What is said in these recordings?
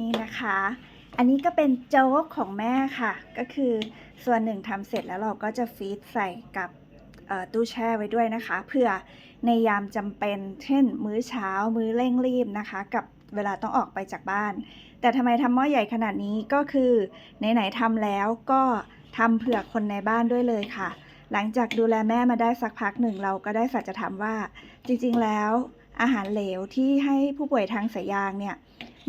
นี่นะคะ อันนี้ก็เป็นโจ๊กของแม่ค่ะ ก็คือส่วนหนึ่งทำเสร็จแล้วเราก็จะฟีดใส่กับตู้แช่ไว้ด้วยนะคะ เพื่อในยามจำเป็น เช่น มื้อเช้า มื้อเร่งรีบนะคะ กับเวลาต้องออกไปจากบ้าน แต่ทำไมทำหม้อใหญ่ขนาดนี้ก็คือไหนๆทำแล้วก็ทำเผื่อคนในบ้านด้วยเลยค่ะ หลังจากดูแลแม่มาได้สักพักหนึ่งเราก็ได้สัจธรรมว่า จริงๆแล้วอาหารเหลวที่ให้ผู้ป่วยทางสายยางเนี่ย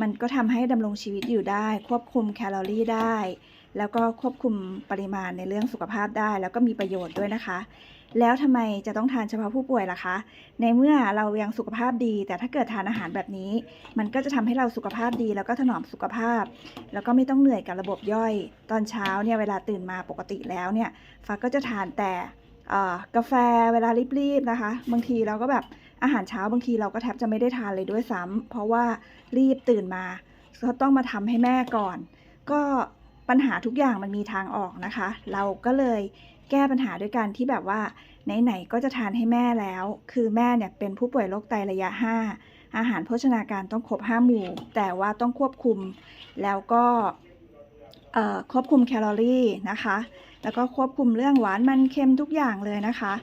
มันก็ทำให้ดำรงชีวิตอยู่ได้ ควบคุมแคลอรี่ได้ แล้วก็ควบคุมปริมาณในเรื่องสุขภาพได้ แล้วก็มีประโยชน์ด้วยนะคะ แล้วทำไมจะต้องทานเฉพาะผู้ป่วยล่ะคะ ในเมื่อเรายังสุขภาพดี แต่ถ้าเกิดทานอาหารแบบนี้ มันก็จะทำให้เราสุขภาพดี แล้วก็ถนอมสุขภาพ แล้วก็ไม่ต้องเหนื่อยกับระบบย่อย ตอนเช้าเนี่ยเวลาตื่นมาปกติแล้วเนี่ยฟ้าก็จะทานแต่กาแฟเวลารีบๆนะคะ บางทีเราก็แบบ อาหารเช้าบางทีเราก็แทบจะไม่ได้ทานเลยด้วยซ้ำเพราะว่ารีบตื่นมาก็ต้องมาทำให้แม่ก่อน ก็ปัญหาทุกอย่างมันมีทางออกนะคะ เราก็เลยแก้ปัญหาด้วยการที่แบบว่าไหนๆก็จะทานให้แม่แล้ว คือแม่เนี่ยเป็นผู้ป่วยโรคไตระยะ 5 อาหารโภชนาการต้องครบ5หมู่ แต่ว่าต้องควบคุม แล้วก็ควบคุมแคลอรี่นะคะ แล้วก็ควบคุมเรื่องหวานมันเค็มทุกอย่างเลยนะคะ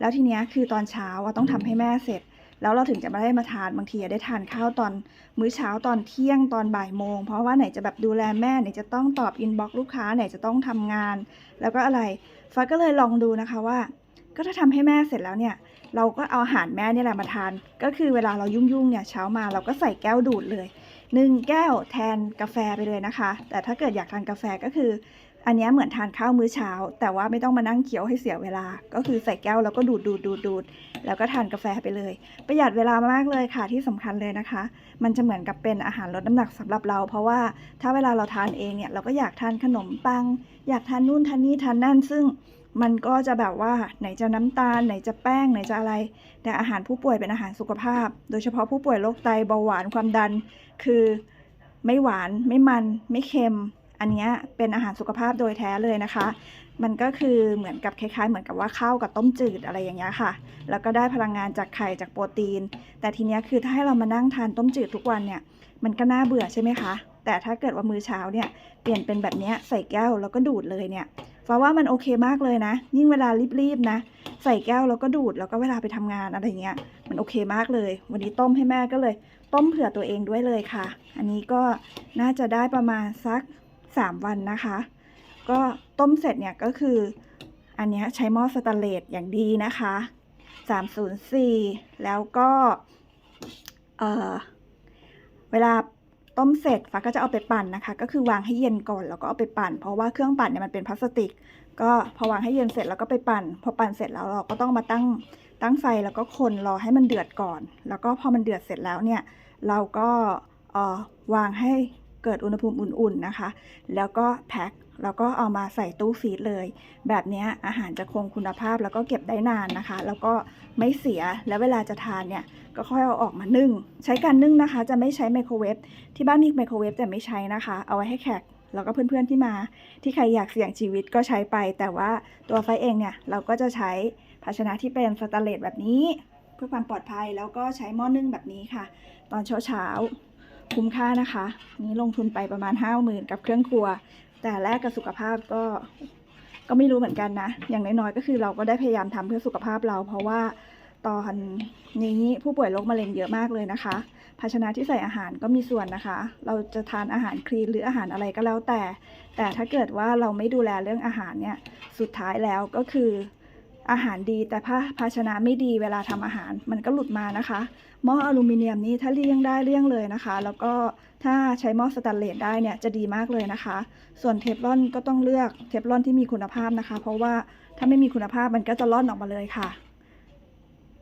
แล้วทีเนี้ยคือตอนเช้าอะต้องทำให้แม่เสร็จ แล้วเราถึงจะมาได้มาทานบางทีอะได้ทานข้าวตอนมื้อเช้าตอนเที่ยงตอนบ่ายโมง เพราะว่าไหนจะแบบดูแลแม่ไหนจะต้องตอบอินบ็อกซ์ลูกค้าไหนจะต้องทำงาน แล้วก็อะไรฟ้าก็เลยลองดูนะคะว่า ก็ถ้าทำให้แม่เสร็จแล้วเนี่ยเราก็เอาอาหารแม่เนี่ยแหละมาทาน ก็คือเวลาเรายุ่งๆเนี่ยเช้ามาเราก็ใส่แก้วดูดเลย หนึ่งแก้วแทนกาแฟไปเลยนะคะ แต่ถ้าเกิดอยากทานกาแฟก็คือ อันนี้เหมือนทานข้าวมื้อเช้า แต่ว่าไม่ต้องมานั่งเคี้ยวให้เสียเวลา ก็คือใส่แก้วแล้วก็ดูดดูดดูดดูดแล้วก็ทานกาแฟไปเลย ประหยัดเวลามากเลยค่ะที่สำคัญเลยนะคะ มันจะเหมือนกับเป็นอาหารลดน้ำหนักสำหรับเรา เพราะว่าถ้าเวลาเราทานเองเนี่ยเราก็อยากทานขนมปัง อยากทานนู่นทานนี่ทานนั่นซึ่ง มันก็จะแบบว่าไหนจะน้ำตาลไหนจะแป้งไหนจะอะไร แต่อาหารผู้ป่วยเป็นอาหารสุขภาพ โดยเฉพาะผู้ป่วยโรคไตเบาหวานความดัน คือไม่หวานไม่มันไม่เค็ม อันนี้เป็นอาหารสุขภาพโดยแท้เลยนะคะ มันก็คือเหมือนกับคล้ายๆ เหมือนกับว่าข้าวกับต้มจืดอะไรอย่างเงี้ยค่ะ แล้วก็ได้พลังงานจากไข่จากโปรตีน แต่ทีเนี้ยคือถ้าให้เรามานั่งทานต้มจืดทุกวันเนี่ย มันก็น่าเบื่อใช่ไหมคะ แต่ถ้าเกิดว่ามื้อเช้าเนี่ยเปลี่ยนเป็นแบบนี้ใส่แก้วแล้วก็ดูดเลยเนี่ย ฟ้าว่ามันโอเคมากเลยนะ ยิ่งเวลารีบๆนะ ใส่แก้วแล้วก็ดูดแล้วก็เวลาไปทำงานอะไรเงี้ย มันโอเคมากเลย วันนี้ต้มให้แม่ก็เลย ต้มเผื่อตัวเองด้วยเลยค่ะ อันนี้ก็น่าจะได้ประมาณสัก 3 วันนะคะ ก็ต้มเสร็จเนี่ยก็คือ อันนี้ใช้หม้อสแตนเลสอย่างดีนะคะ 304 แล้วก็เออเวลา ต้มเสร็จฟ้าก็จะเอาไปปั่นนะคะ ก็คือวางให้เย็นก่อนแล้วก็เอาไปปั่น เพราะว่าเครื่องปั่นเนี่ยมันเป็นพลาสติก ก็พอวางให้เย็นเสร็จแล้วก็ไปปั่น พอปั่นเสร็จแล้วเราก็ต้องมาตั้งตั้งไฟแล้วก็คนรอให้มันเดือดก่อน แล้วก็พอมันเดือดเสร็จแล้วเนี่ยเราก็เออวางให้ เกิดอุณหภูมิอุ่นๆนะคะ แล้วก็แพ็คแล้วก็เอามาใส่ตู้ฟรีซเลย แบบนี้อาหารจะคงคุณภาพแล้วก็เก็บได้นานนะคะ แล้วก็ไม่เสียแล้วเวลาจะทานเนี่ยก็ค่อยเอาออกมานึ่ง ใช้การนึ่งนะคะ จะไม่ใช้ไมโครเวฟที่บ้านมีไมโครเวฟแต่ไม่ใช้นะคะ เอาไว้ให้แขกแล้วก็เพื่อนๆที่มา ที่ใครอยากเสี่ยงชีวิตก็ใช้ไป แต่ว่าตัวไฟเองเนี่ยเราก็จะใช้ภาชนะที่เป็นสแตนเลสแบบนี้ เพื่อความปลอดภัยแล้วก็ใช้หม้อนึ่งแบบนี้ค่ะ ตอนเช้าเช้าๆ คุ้มค่านะคะ นี้ลงทุนไปประมาณห้าหมื่นกับเครื่องครัว แต่แลกกับสุขภาพก็ก็ไม่รู้เหมือนกันนะ อย่างน้อยๆก็คือเราก็ได้พยายามทำเพื่อสุขภาพเรา เพราะว่าตอนนี้ผู้ป่วยโรคมะเร็งเยอะมากเลยนะคะ ภาชนะที่ใส่อาหารก็มีส่วนนะคะ เราจะทานอาหารคลีนหรืออาหารอะไรก็แล้วแต่ แต่ถ้าเกิดว่าเราไม่ดูแลเรื่องอาหารเนี่ย สุดท้ายแล้วก็คือ อาหารดีแต่ภาภาชนะไม่ดีเวลาทำอาหารมันก็หลุดมานะคะ หม้ออลูมิเนียมนี้ถ้าเลี่ยงได้เลี่ยงเลยนะคะ แล้วก็ถ้าใช้หม้อสแตนเลสได้เนี่ยจะดีมากเลยนะคะ ส่วนเทฟลอนก็ต้องเลือกเทฟลอนที่มีคุณภาพนะคะ เพราะว่าถ้าไม่มีคุณภาพมันก็จะร่อนออกมาเลยค่ะ